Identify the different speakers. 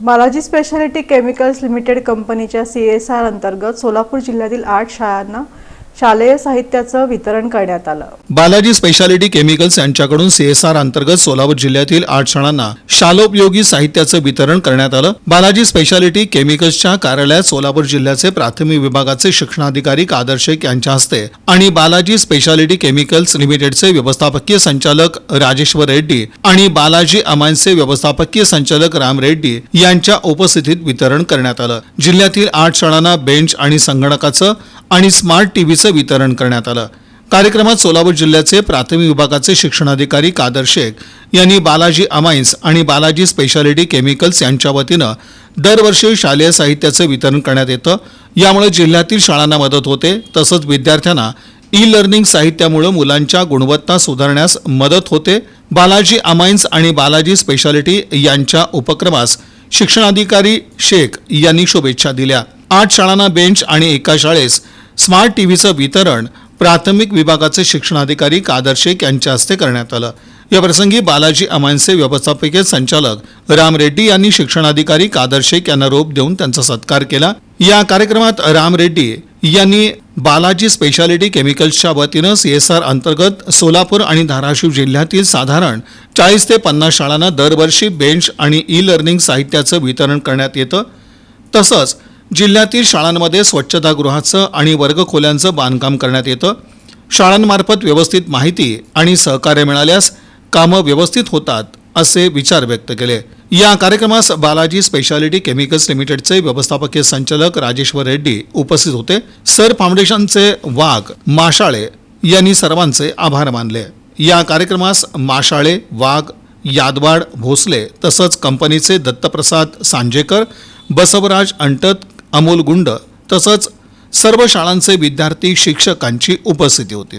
Speaker 1: Balaji speciality chemicals limited कंपनीच्या C S R अंतर्गत सोलापूर जिल्ह्यातील आठ शाळांना शालेय साहित्याचं वितरण करण्यात आलं.
Speaker 2: बालाजी स्पेशालिटी केमिकल्स यांच्याकडून सीएसआर अंतर्गत सोलापूर जिल्ह्यातील आठ शाळांना शालोपयोगी साहित्याचं वितरण करण्यात आलं. बालाजी स्पेशालिटी केमिकल्सच्या कार्यालयात सोलापूर जिल्ह्याचे प्राथमिक विभागाचे शिक्षणाधिकारी कादर शेख यांच्या हस्ते आणि बालाजी स्पेशालिटी केमिकल्स लिमिटेडचे व्यवस्थापकीय संचालक राजेश्वर रेड्डी आणि बालाजी अमायन्सचे व्यवस्थापकीय संचालक राम रेड्डी यांच्या उपस्थितीत वितरण करण्यात आलं. जिल्ह्यातील आठ शाळांना बेंच आणि संगणकाचं आणि स्मार्ट टीव्हीचं वितरण करण्यात आलं. कार्यक्रमात सोलापूर जिल्ह्याचे प्राथमिक विभागाचे शिक्षणाधिकारी कादर शेख यांनी बालाजी अमाइन्स आणि बालाजी स्पेशालिटी केमिकल्स यांच्या वतीनं दरवर्षी शालेय साहित्याचं वितरण करण्यात येतं. यामुळे जिल्ह्यातील शाळांना मदत होते. तसंच विद्यार्थ्यांना ई लर्निंग साहित्यामुळे मुलांच्या गुणवत्ता सुधारण्यास मदत होते. बालाजी अमाइन्स आणि बालाजी स्पेशालिटी यांच्या उपक्रमास शिक्षणाधिकारी शेख यांनी शुभेच्छा दिल्या. आठ शाळांना बेंच आणि एका शाळेस स्मार्ट टीव्हीचं वितरण प्राथमिक विभागाचे शिक्षणाधिकारी कादर शेख यांच्या हस्ते करण्यात आलं. या प्रसंगी बालाजी अमानसे व्यवस्थापकीय संचालक राम रेड्डी यांनी शिक्षणाधिकारी कादर शेख यांना रोप देऊन त्यांचा सत्कार केला. या कार्यक्रमात राम रेड्डी यांनी बालाजी स्पेशालिटी केमिकल्सच्या वतीनं सीएसआर अंतर्गत सोलापूर आणि धाराशिव जिल्ह्यातील साधारण चाळीस ते पन्नास शाळांना दरवर्षी बेंच आणि ई लर्निंग साहित्याचं वितरण करण्यात येतं. तसंच जिल्ह्यातील शाळांमध्ये स्वच्छतागृहाचं आणि वर्गखोल्यांचं बांधकाम करण्यात येतं. शाळांमार्फत व्यवस्थित माहिती आणि सहकार्य मिळाल्यास कामं व्यवस्थित होतात असे विचार व्यक्त केले. या कार्यक्रमास बालाजी स्पेशालिटी केमिकल्स लिमिटेडचे व्यवस्थापकीय संचालक राजेश्वर रेड्डी उपस्थित होते. सर फाउंडेशनचे वाघ माशाळे यांनी सर्वांचे आभार मानले. या कार्यक्रमास माशाळे वाघ यादवाड भोसले तसंच कंपनीचे दत्तप्रसाद सांजेकर बसवराज अंटत अमोल गुंड तसंच सर्व शाळांचे विद्यार्थी शिक्षकांची उपस्थिती होती.